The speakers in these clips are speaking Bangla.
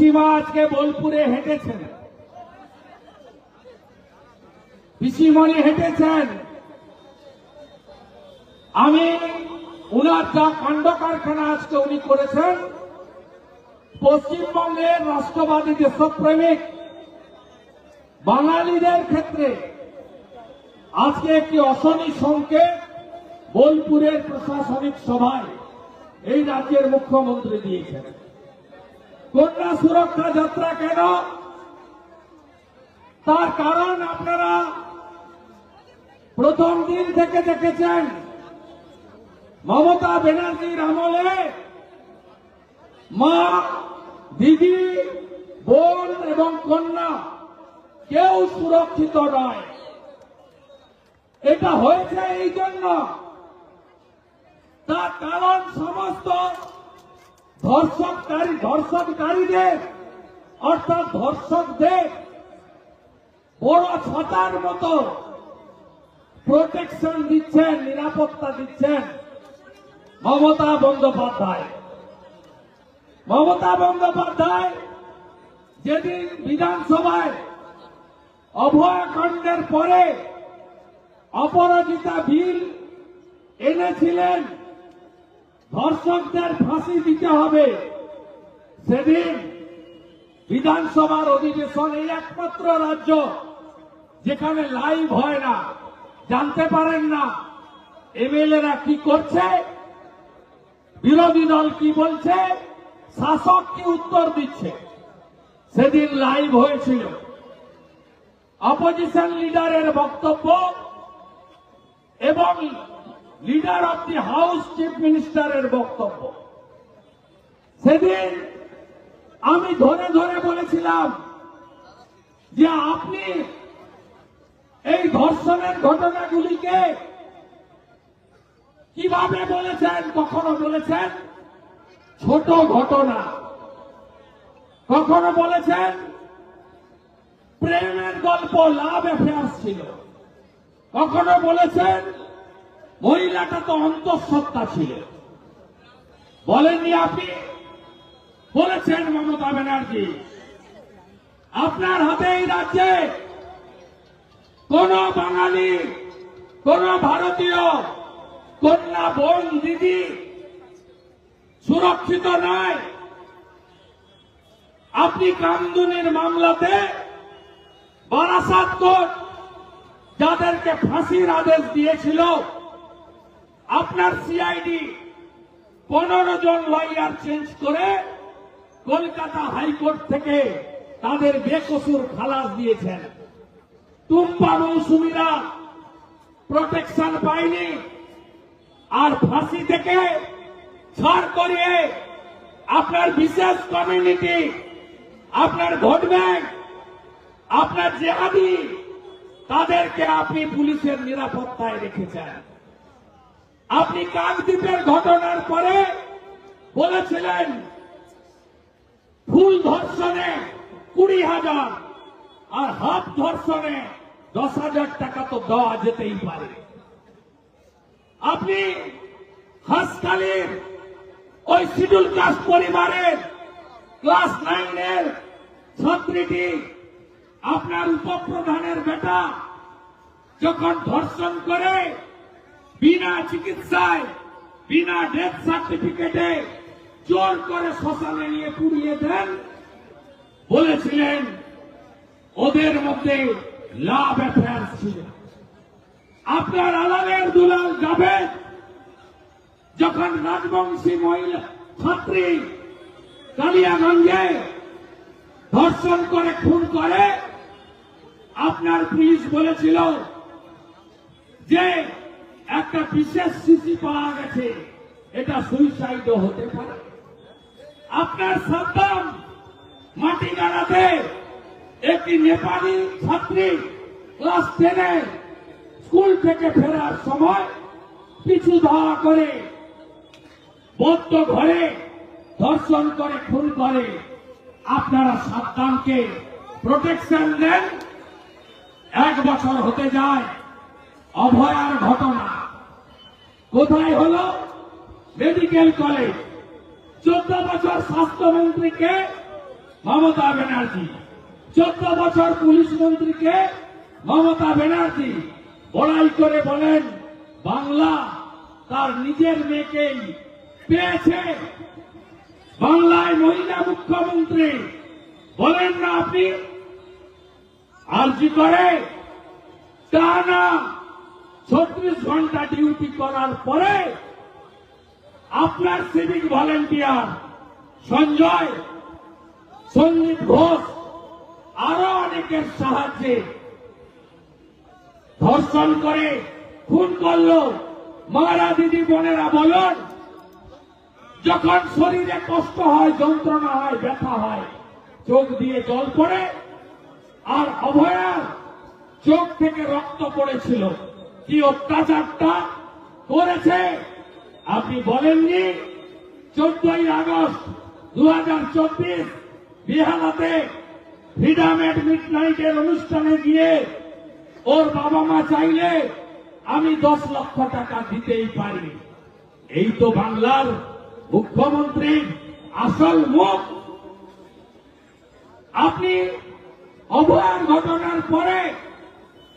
পিসিমা আজকে বোলপুরে হেঁটেছেন। পিসিমণি হেঁটেছেন। আমি উনার যা কাণ্ড কারখানা আজকে উনি করেছেন, পশ্চিমবঙ্গের রাষ্ট্রবাদী দেশপ্রেমিক বাঙালিদের ক্ষেত্রে আজকে একটি অশনি সংকেত বোলপুরের প্রশাসনিক সভায় এই রাজ্যের মুখ্যমন্ত্রী দিয়েছেন। কন্যা সুরক্ষা যাত্রা কেন? তার কারণ আপনারা প্রথম দিন থেকে দেখেছেন। মমতা ব্যানার্জির আমলে মা, দিদি, বোন এবং কন্যা কেউ সুরক্ষিত নয়। এটা হয়েছে এই জন্য তার কারণ সমস্ত ধর্ষককারী, ধর্ষককারীদের, অর্থাৎ ধর্ষকদের বড় ছাতার মতো প্রোটেকশন দিচ্ছেন, নিরাপত্তা দিচ্ছেন মমতা বন্দ্যোপাধ্যায়। মমতা বন্দ্যোপাধ্যায় যেদিন বিধানসভায় অভয়কাণ্ডের পরে অপরাজিতা বিল এনেছিলেন ধর্ষকদের ফাঁসি দিতে হবে। সেদিন বিধানসভার অধিবেশন এই একমাত্র রাজ্য যেখানে লাইভ হয় না। জানতে পারেন না এমএলএরা কি করছে, বিরোধী দল কি বলছে, শাসক কি উত্তর দিচ্ছে। সেদিন লাইভ হয়েছিল। অপোজিশন লিডারের বক্তব্য এবং leader of the house chief মিনিস্টারের বক্তব্য। সেদিন আমি ধরে ধরে বলেছিলাম যে আপনি এই ধর্ষণের ঘটনাগুলিকে কীভাবে বলেছেন, কখনো বলেছেন? ছোট ঘটনা। কখনো বলেছেন? প্রেমের গল্প লাভ অ্যাফেয়ার্স ছিল। কখনো বলেছেন? মহিলাটা তো অন্তঃসত্ত্বা ছিল। বলেননি আপনি? বলেছেন মমতা ব্যানার্জি। আপনার হাতে এই রাজ্যে কোন বাঙালি, কোন ভারতীয়, কন্যা, বোন, দিদি সুরক্ষিত নয়। আপনি কামদুনির মামলাতে বারাসাত কোর্ট যাদেরকে ফাঁসির আদেশ দিয়েছিল আপনার সিআইডি পনেরো জন লয়ার চেঞ্জ করে কলকাতা হাইকোর্ট থেকে তাদের বেকসুর খালাস দিয়েছেন। টুম্পা মৌসুমীরা প্রোটেকশন পায়নি আর ফাঁসি থেকে ছাড় করিয়ে আপনার বিশেষ কমিউনিটি আপনার ভোট ব্যাংক, আপনার জেহাদি, তাদেরকে আপনি পুলিশের নিরাপত্তায় রেখেছেন। আপনি কাকদ্বীপের ঘটনার পরে বলেছিলেন, ফুল ধর্ষণে কুড়ি হাজার আর হাফ ধর্ষণে দশ হাজার টাকা তো দেওয়া যেতেই পারে। আপনি হাসকালের ওই শিডিউল কাস্ট পরিবারের ক্লাস নাইনের ছাত্রীটি, আপনার উপপ্রধানের বেটা, যখন ধর্ষণ করে বিনা চিকিৎসায়, বিনা ডেথ সার্টিফিকেটে জোর করে শ্মশানে নিয়ে পুড়িয়ে দেন। বলেছিলেন, ওদের মধ্যে লাভ অ্যাফেয়ার ছিল আপনার আলালের দুলাল জাভেদ, যখন রাজবংশী মহিলা, ছাত্রী কালিয়াগঞ্জে ধর্ষণ করে, খুন করে, আপনার পুলিশ বলেছিল যে একটা বিশেষ সিসি পাওয়া গেছে। এটা সুইসাইডও হতে পারে। আপনার সাদ্দাম মাটি গাড়াতে একটি নেপালি ছাত্রী ক্লাস টেনে স্কুল থেকে ফেরার সময় পিছু ধাওয়া করে, বদ্ধ ঘরে ধর্ষণ করে, খুন করে। আপনারা সাদ্দামকে প্রোটেকশন দেন। এক বছর হতে যায়, অভয়ার ঘটনা। কোথায় হলো? মেডিকেল কলেজ চোদ্দ বছর স্বাস্থ্যমন্ত্রীকে মমতা ব্যানার্জি। চোদ্দ বছর পুলিশ মন্ত্রীকে মমতা ব্যানার্জি। বড়াই করে বলেন, বাংলা তার নিজের মেয়েকেই পেয়েছে। বাংলায় মহিলা মুখ্যমন্ত্রী। বলেন না আপনি? আর্জি করে? টানা ছত্রিশ ঘণ্টা ডিউটি করার পরে আপনার সিভিক ভলেন্টিয়ার সঞ্জয় সন্দীপ ঘোষ আরও অনেকের সাহায্যে ধর্ষণ করে, খুন করল। মারা দিদি বোনেরা বলুন, যখন শরীরে কষ্ট হয়, যন্ত্রণা হয়, ব্যথা হয়, চোখ দিয়ে জল পড়ে, আর অভয়ার চোখ থেকে রক্ত পড়েছিল। কি অত্যাচারটা করেছে? আপনি বলেননি, চোদ্দই আগস্ট দু হাজার চব্বিশ বিহালাতে ফ্রিডম এট মিড নাইটের অনুষ্ঠানে গিয়ে ওর বাবা মা চাইলে আমি দশ লক্ষ টাকা দিতেই পারি। এই তো বাংলার মুখ্যমন্ত্রীর আসল মুখ। আপনি অভয়ার ঘটনার পরে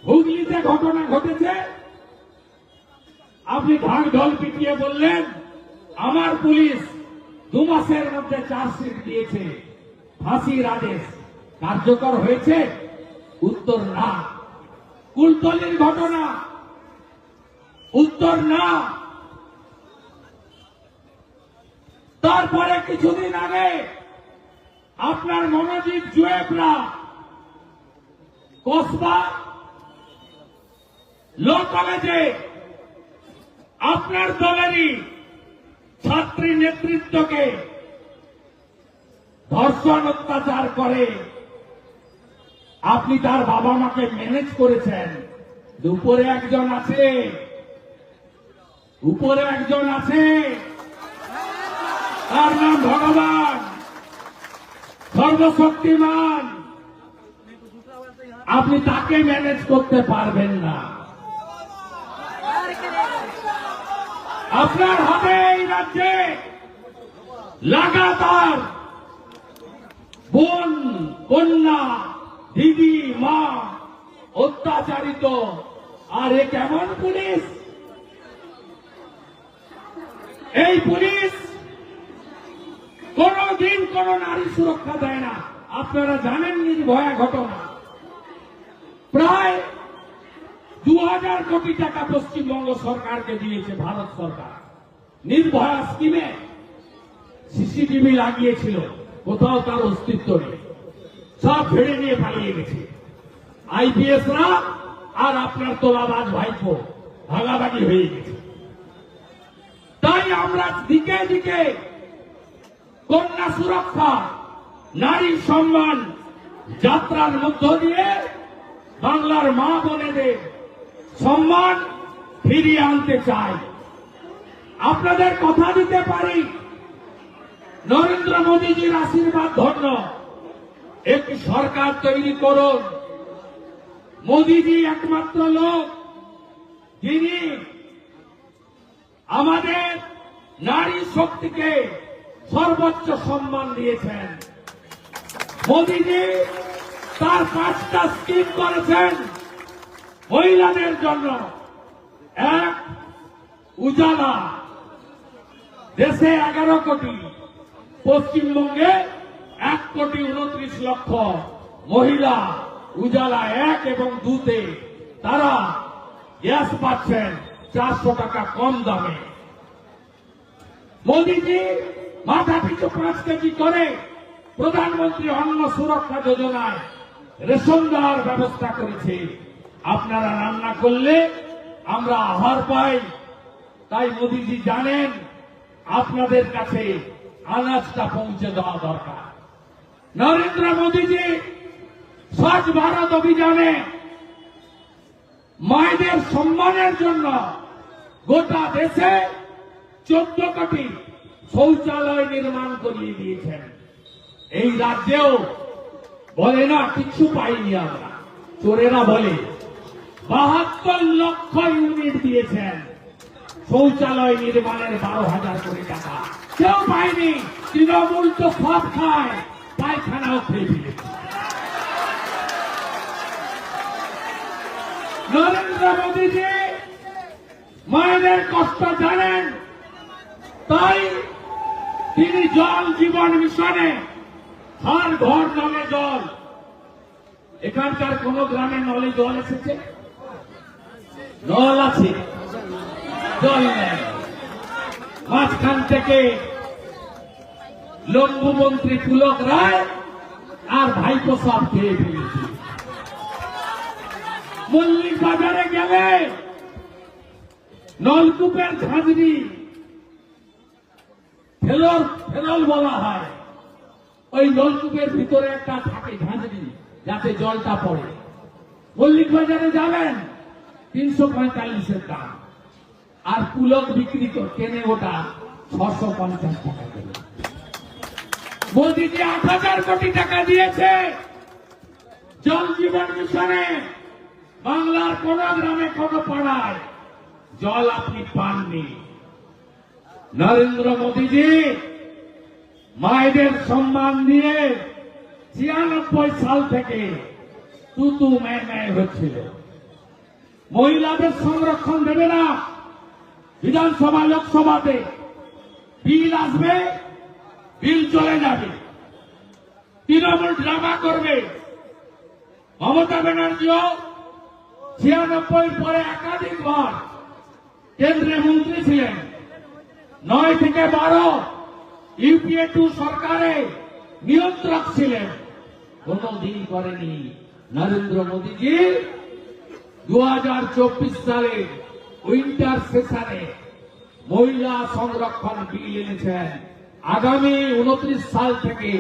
হুগলিতে ঘটনা ঘটেছে? আপনি ঢাক ঢল পিটিয়ে বললেন, আমার পুলিশ দু মাসের মধ্যে চার্জশিট দিয়েছে। ফাঁসির আদেশ কার্যকর হয়েছে? উত্তর না। কুলতলির ঘটনা। উত্তর না। তারপরে কিছুদিন আগে আপনার মনোজিৎ জুয়েবরা কসবা ল কলেজে আপনার দলেরই ছাত্রী নেতৃত্বকে ধর্ষণ অত্যাচার করে আপনি তার বাবা মাকে ম্যানেজ করেছেন। উপরে একজন আছে। উপরে একজন আছে। তার নাম ভগবান। সর্বশক্তিমান। আপনি তাকে ম্যানেজ করতে পারবেন না। আপনার হাতে এই রাজ্যে লাগাতার বোন, কন্যা, দিদি, মা অত্যাচারিত। আর এ কেমন পুলিশ? এই পুলিশ কোনদিন কোন নারী সুরক্ষা দেয় না। আপনারা জানেন নির্ভয়া ঘটনা। প্রায় দু হাজার কোটি টাকা পশ্চিমবঙ্গ সরকারকে দিয়েছে ভারত সরকার। নির্ভয়া স্কিমে সিসিটিভি লাগিয়েছিল, কোথাও তার অস্তিত্ব নেই। সব ছেড়ে নিয়ে পালিয়ে গেছে। আইপিএসরা আর আপনার তোলাবাজ ভাইপো ভাগাভাগি হয়ে গেছে। তাই আমরা দিকে দিকে কন্যা সুরক্ষা, নারী সম্মান, যাত্রার মধ্য দিয়ে বাংলার মা বোনেদের সম্মান ফিরিয়ে আনতে চাই। আপনাদের কথা দিতে পারি। নরেন্দ্র মোদীজির আশীর্বাদ ধন্য। একটি সরকার তৈরি করুন। মোদীজি একমাত্র লোক। যিনি আমাদের নারী শক্তিকে সর্বোচ্চ সম্মান দিয়েছেন। মোদীজি তার পাঁচটা স্কিম করেছেন। মহিলাদের জন্য এক উজালা দেশে এগারো কোটি, পশ্চিমবঙ্গে এক কোটি উনত্রিশ লক্ষ মহিলা উজালা এক এবং দুতে। তারা গ্যাস পাচ্ছেন চারশো টাকা কম দামে। মোদীজি মাথা পিছু পাঁচ কেজি করে? প্রধানমন্ত্রী অন্ন সুরক্ষা যোজনায় রেশন দেওয়ার ব্যবস্থা করেছে। আপনারা রান্না করলে আমরা আহার পাই। তাই মোদীজি জানেন, আপনাদের কাছে আনাজটা পৌঁছে দেওয়া দরকার। নরেন্দ্র মোদীজি স্বচ্ছ ভারত অভিযানে মায়েদের সম্মানের জন্য গোটা দেশে চোদ্দ কোটি শৌচালয় নির্মাণ করিয়ে দিয়েছেন। এই রাজ্যেও বলে না কিছু পাইনি আমরা। চোরেরা বলে বাহাত্তর লক্ষ ইউনিট দিয়েছেন। শৌচালয় নির্মাণের বারো হাজার কোটি টাকা। কেউ পায়নি, তৃণমূল তো সব খায়, পায়খানাও খেয়ে ফেলেছে। নরেন্দ্র মোদীজি, মায়েদের কষ্ট জানেন, তাই তিনি জল জীবন মিশনে হর ঘর, নলে জল। এখানকার কোন গ্রামে নলে জল এসেছে? নল আছে। জল নেই। মাঝখান থেকে লম্বু মন্ত্রী পুলক রায় আর ভাইপো সব খেয়ে ফেলেছে। মল্লিক বাজারে গেলে নলকূপের ঝাঁঝরি, ফেলর, ফেলল বলা হয়। ওই নলকূপের ভিতরে একটা থাকে ঝাঁঝরি, যাতে জলটা পড়ে। মল্লিক বাজারে যাবেন? তিনশো পঁয়তাল্লিশের দাম। আর পুলক বিক্রি কেনে ওটা? ছশো পঞ্চাশ টাকা করে মোদিজি আট হাজার কোটি টাকা দিয়েছে জল জীবন মিশনে। বাংলার কোন গ্রামে কোন পাড়ায় জল আপনি পাননি। নরেন্দ্র মোদীজি মায়েদের সম্মান দিয়ে ছিয়ানব্বই সাল থেকে তুতু ম্যায় ম্যায় হচ্ছিল। মহিলাদের সংরক্ষণ দেবে না। বিধানসভা, লোকসভাতে বিল আসবে, বিল চলে যাবে। তৃণমূল ড্রামা করবে। মমতা ব্যানার্জিও ছিয়ানব্বই পরে একাধিকবার কেন্দ্রীয় মন্ত্রী ছিলেন। নয় থেকে বারো ইউপিএ টু সরকারে নিয়ন্ত্রক ছিলেন। কোনদিন করেনি নরেন্দ্র মোদীজি। দু হাজার চব্বিশ সালে উইন্টার সেশনে মহিলা সংরক্ষণ বিল এনেছেন। আগামী উনত্রিশ সাল থেকে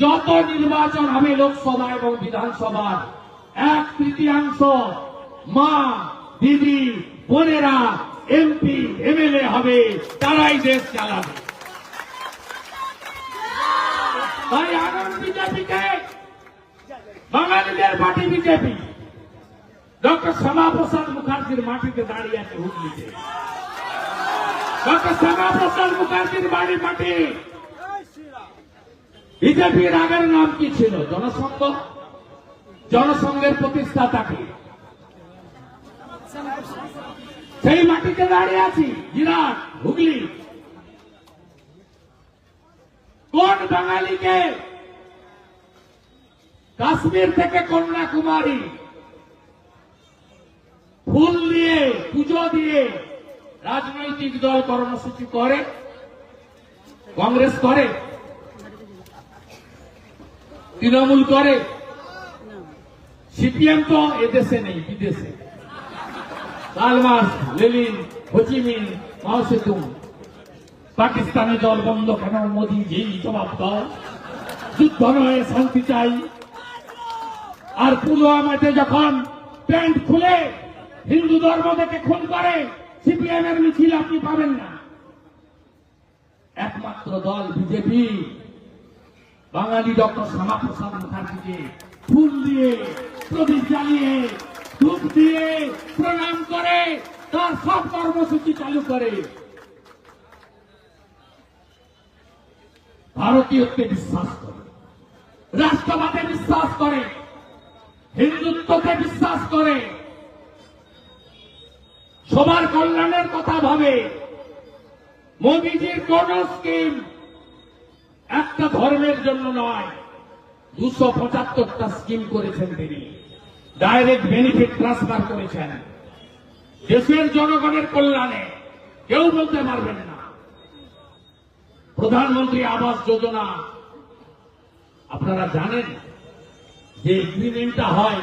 যত নির্বাচন হবে লোকসভা এবং বিধানসভার, এক তৃতীয়াংশ মা, দিদি, বোনেরা এমপি এমএলএ হবে, তারাই দেশ চালাবে। তাই আগামী বিজেপিকে বাঙালিদের পার্টি বিজেপি। ডক্টর শ্যামাপ্রসাদ মুখার্জির মাটিতে দাঁড়িয়ে আছে হুগলিতে ডক্টর শ্যামাপ্রসাদ মুখার্জির বাড়ি মাটি বিজেপির আগের নাম কি ছিল জনসংঘ জনসংঘের প্রতিষ্ঠাতাকে সেই মাটিতে দাঁড়িয়ে আছি বিরাট হুগলি কোন বাঙালিকে কাশ্মীর থেকে কন্যাকুমারী ফুল দিয়ে, পুজো দিয়ে রাজনৈতিক দল কর্মসূচি করে, কংগ্রেস করে, তৃণমূল করে। সিপিএম তো এদেশে নেই, বিদেশে। Karl Marx Lenin Ho Chi Minh, Mao Tsetung. Pakistani দল বন্ধ কেন? মোদী যেই জবাব দাও যুদ্ধ নয়, শান্তি চাই। আর পুলওয়ামাতে যখন প্যান্ট খুলে হিন্দু ধর্ম থেকে খুন করে সিপিএম এর মিছিল আপনি পাবেন না। একমাত্র দল বিজেপি। বাঙালি ডক্টর শ্যামাপ্রসাদ মুখার্জিকে ফুল দিয়ে, প্রদীপ জ্বালিয়ে, ধূপ দিয়ে প্রণাম করে, তার সব কর্মসূচি চালু করে। ভারতীয়ত্বে বিশ্বাস করে, রাষ্ট্রবাদে বিশ্বাস করে, হিন্দুত্বকে বিশ্বাস করে সবার কল্যাণের কথা ভাবে। মোদীজির কোন স্কিম একটা ধর্মের জন্য নয়, দুশো পঁচাত্তরটা স্কিম করেছেন তিনি। ডাইরেক্ট বেনিফিট ট্রান্সফার করেছেন। দেশের জনগণের কল্যাণে কেউ বলতে পারবেন না। প্রধানমন্ত্রী আবাস যোজনা, আপনারা জানেন, যে এগ্রিমেন্টটা হয়,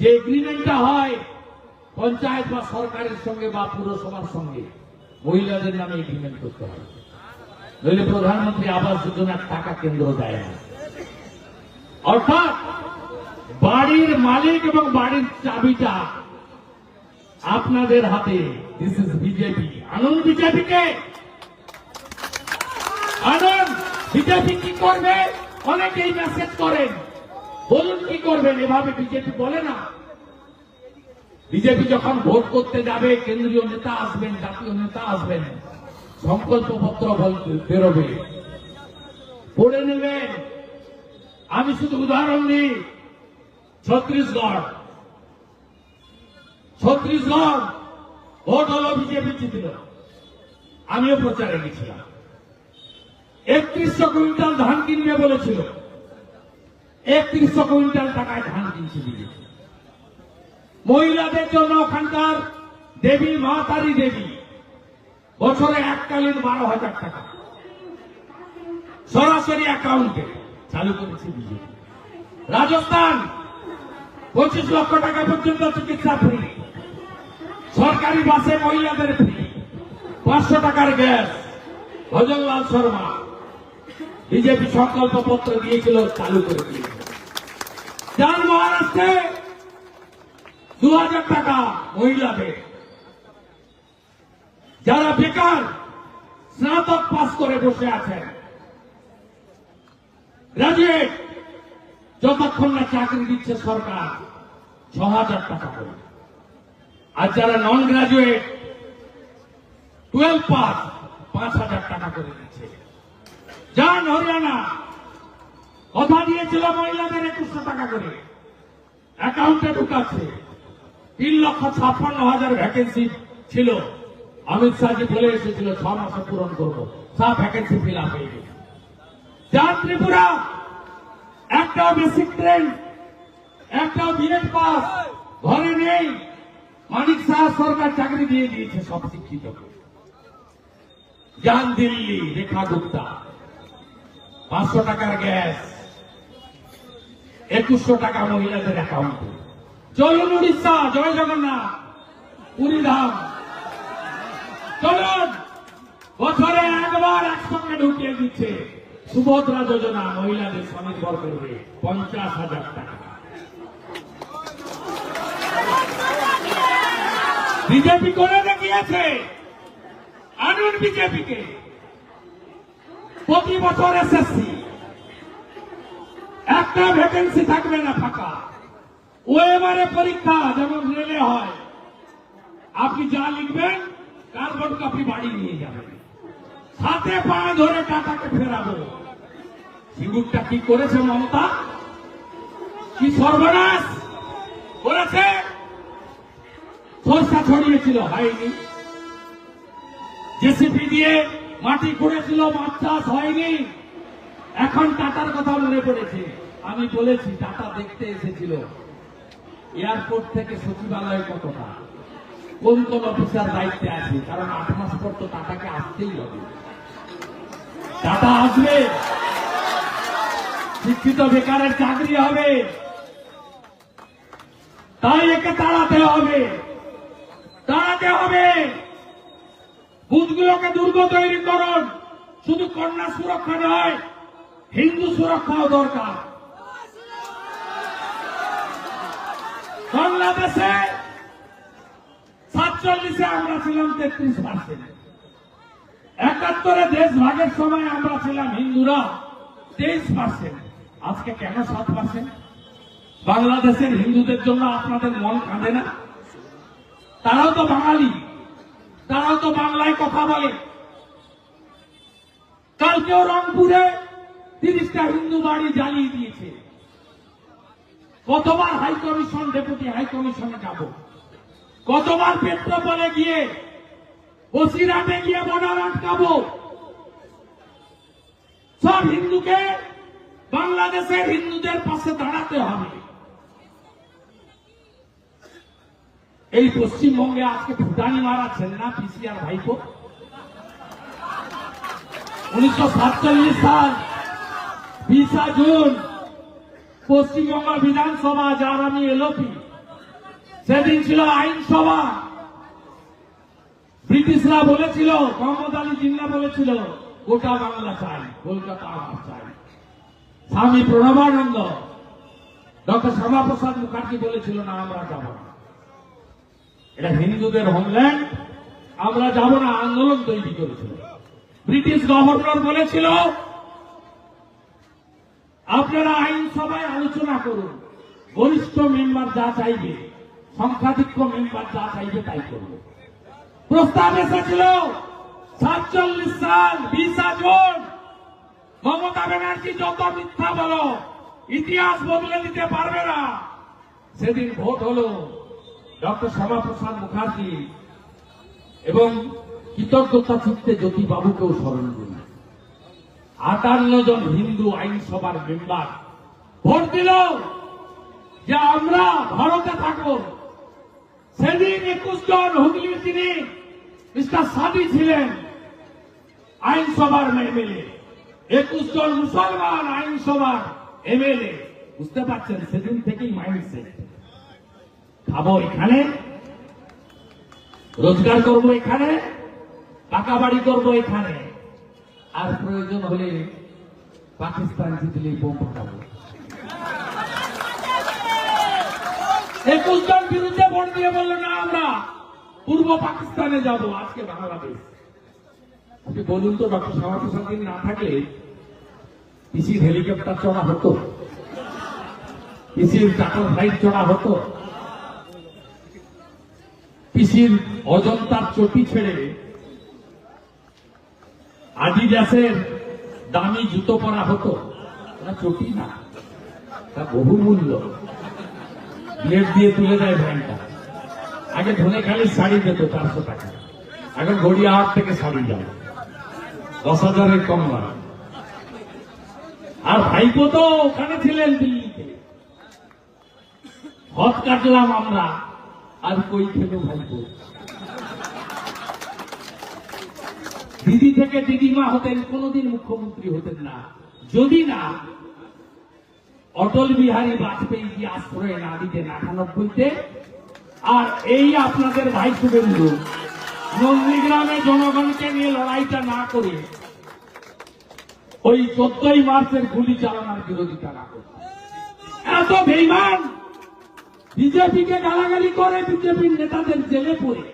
যে এগ্রিমেন্টটা হয় পঞ্চায়েত বা সরকারের সঙ্গে বা পুরসভার সঙ্গে মহিলাদের নামে এগ্রিমেন্ট করতে হয়। নইলে প্রধানমন্ত্রী আবাস যোজনার টাকা কেন্দ্র দেয় না। অর্থাৎ বাড়ির মালিক এবং বাড়ির চাবিটা আপনাদের হাতে। দিস ইজ বিজেপি আনন্দ বিজেপিকে আনন্দ বিজেপি কি। করবে? অনেকেই মেসেজ করেন। বলুন কি করবেন? এভাবে বিজেপি বলে না। বিজেপি যখন ভোট করতে যাবে, কেন্দ্রীয় নেতা আসবেন, জাতীয় নেতা আসবেন সংকল্পপত্র বলতে বেরোবে। পড়ে নেবেন। আমি শুধু উদাহরণ দিই, ছত্রিশগড়। ছত্রিশগড়, ভোট হলো বিজেপি জিতল। আমিও প্রচারে গেছিলাম। একত্রিশশো কুইন্টাল ধান কিনবে বলেছিল। একত্রিশশো কুইন্টাল টাকায় ধান কিনছে বিজেপি। মহিলাদের জন্য ওখানকার দেবী, মা তারি দেবী। বছরে এককালীন বারো হাজার টাকা। সরাসরি অ্যাকাউন্টে চালু করেছে বিজেপি। রাজস্থান, পঁচিশ লক্ষ টাকা পর্যন্ত চিকিৎসা ফ্রি সরকারি বাসে মহিলাদের ফ্রি পাঁচশো টাকার গ্যাস। ভজনলাল শর্মা। বিজেপি সংকল্প পত্র দিয়েছিল, চালু করে দিয়েছে। যান মহারাষ্ট্রে দু হাজার টাকা মহিলাদের। যারা বেকার, স্নাতক পাস করে বসে আছেন। গ্রাজুয়েট যতক্ষণ না চাকরি দিচ্ছে সরকার ছ হাজার টাকা করে। আর যারা নন গ্রাজুয়েট টুয়েলভ পাস পাঁচ হাজার টাকা করে দিচ্ছে। যান হরিয়ানা, কথা দিয়েছিল মহিলাদের একুশশো টাকা করে। অ্যাকাউন্টে ঢুকাচ্ছে। তিন লক্ষ ছাপ্পান্ন হাজার ভ্যাকেন্সি ছিল। অমিত শাহজি বলে এসেছিল, ছ মাসে পূরণ করব। সব ভ্যাকেন্সি ফিল আপ হয়ে গেছে। যার ত্রিপুরা, একটাও বেসিক ট্রেন একটাও বিএড পাস ঘরে নেই। মানিক শাহ সরকার চাকরি দিয়ে দিয়েছে, সব শিক্ষিত যান দিল্লি, রেখা গুপ্তা। পাঁচশো টাকার গ্যাস, একুশশো টাকা মহিলাদের অ্যাকাউন্টে চলুন উড়িষ্যা, জয় জগন্নাথ। পুরী ধাম। চলুন, বছরে একবার একসঙ্গে ঢুকিয়ে দিচ্ছে সুভদ্রা যোজনা মহিলাদের স্বনির্ভর করবে পঞ্চাশ হাজার বিজেপি করে দেখিয়েছে, আনুন বিজেপিকে। প্রতি বছর এসএসসি। একটা ভ্যাকেন্সি থাকবে না ফাঁকা। ও এবারে পরীক্ষা যেমন রেলে হয়, আপনি যা লিখবেন কার্বন কপি বাড়ি নিয়ে যাবেন। হাতে পা ধরে টাকাকে ফেরাবো। সিঙ্গুরটা কি করেছে মমতা? কি সর্বনাশ করেছে? সরষা ছড়িয়েছিল, হয়নি। জেসিপি দিয়ে মাটি খুঁড়েছিল মাছ চাষ হয়নি। এখন টাটার কথা মনে পড়েছে। আমি বলেছি, টাটা দেখতে এসেছিল। এয়ারপোর্ট থেকে সচিবালয় কতটা? কোন কোন অফিসার দায়িত্বে আছে? কারণ আট মাস পর তো টাটাকে আসতেই হবে। টাটা আসবে। শিক্ষিত বেকারের চাকরি হবে। তাই একে তাড়াতে হবে। তাড়াতে হবে। বুথগুলোকে দুর্গ তৈরি করুন। শুধু কন্যা সুরক্ষা নয়, হিন্দু সুরক্ষাও দরকার। বাংলাদেশে সাতচল্লিশে আমরা ছিলাম তেত্রিশ পার্সেন্ট একাত্তরে দেশ ভাগের সময় আমরা ছিলাম হিন্দুরা তেইশ পার্সেন্ট আজকে কেন সাত পার্সেন্ট বাংলাদেশের হিন্দুদের জন্য আপনাদের মন কাঁদে না? তারাও তো বাঙালি। তারাও তো বাংলায় কথা বলে। কালকেও রংপুরে তিরিশটা হিন্দু বাড়ি জ্বালিয়ে দিয়েছে। কতবার হাই কমিশন, ডেপুটি হাই কমিশনে যাব? কতবার পেট্রোপলে গিয়ে বসিরহাটে গিয়ে বর্ডার আটকাবো? সব হিন্দুকে বাংলাদেশের হিন্দুদের পাশে দাঁড়াতে হবে। এই পশ্চিমবঙ্গে আজকে ভুটানি মারাচ্ছেন না পিসিআর ভাইপো? উনিশশো সাতচল্লিশ সাল, বিশা জুন। পশ্চিমবঙ্গ বিধানসভা যার আমি এলোপি, সেদিন ছিল আইনসভা। ব্রিটিশরা বলেছিল মোহাম্মদ আলী জিন্না বলেছিল, গোটা বাংলা চাই, কলকাতা চাই। স্বামী প্রণবানন্দ, ডক্টর শ্যামাপ্রসাদ মুখার্জি বলেছিল, না, আমরা যাব না। এটা হিন্দুদের হোমল্যান্ড আমরা যাব না, আন্দোলন তৈরি করেছিল। ব্রিটিশ গভর্নর বলেছিল আপনারা আইনসভায় আলোচনা করুন। গরিষ্ঠ মেম্বার যা চাইবে, সংখ্যাধিক্য মেম্বার যা চাইবে তাই করবে। প্রস্তাব এসেছিল, সাতচল্লিশ সাল, বিশা জুন। মমতা ব্যানার্জি যত মিথ্যা বলো, ইতিহাস বদলে দিতে পারবে না। সেদিন ভোট হলো ডক্টর শ্যামাপ্রসাদ মুখার্জি এবং কৃতজ্ঞতা চিত্তে জ্যোতিবাবুকেও স্মরণ করি। আটান্ন জন হিন্দু আইনসভার মেম্বার। ভোট দিল যে আমরা ভারতে থাকব, সেদিন একুশ জন হুগলির তিনি মিস্টার সাদি ছিলেন আইনসভার এমএলএ। একুশ জন মুসলমান আইনসভার এমএলএ। বুঝতে পারছেন, সেদিন থেকেই মাইন্ডসেট খাব এখানে, রোজগার করব এখানে, টাকা বাড়ি করব এখানে। আর প্রয়োজন হলে পাকিস্তান জিতলে বোম ফাটাবো একুশ জন বিরুদ্ধে ভোট দিয়ে বলল, না, আমরা পূর্ব পাকিস্তানে যাব, আজকে বাংলাদেশ। আপনি বলুন তো, ডক্টর শ্যামাপ্রসাদ দিন না থাকলে পিসির হেলিকপ্টার চড়া হতো? পিসির চাকর ফ্লাইট চড়া হতো? পিসির অজন্তার চটি ছেড়ে আদিদাসের দামি জুতো পরা হতো। ওটা চটি না। তা বহুমূল্য প্লেট দিয়ে তুলে দেয় ভ্যানটা। আগে ধনে খালি শাড়ি পেত চারশো টাকা। এখন গড়িয়াহাট থেকে শাড়ি যায় দশ হাজারের কম নয় আর ভাইপো তো ওখানে ছিলেন দিল্লিতে। হদ কাটলাম আমরা। আর কই খেলো ভাইপো? দিদি থেকে দিদিমা হতেন, কোনোদিন মুখ্যমন্ত্রী হতেন না। যদি না, অটল বিহারী বাজপেয়ী কি আশ্রয় না দিতেন আটানব্বইতে? আর এই আপনাদের ভাই শুভেন্দু নন্দীগ্রামে জনগণকে নিয়ে লড়াইটা না করে, ওই চোদ্দই মার্চের গুলি চালানোর বিরোধিতা না করে। এত বেইমান! বিজেপিকে গালাগালি করে বিজেপির নেতাদের জেলে পড়ে।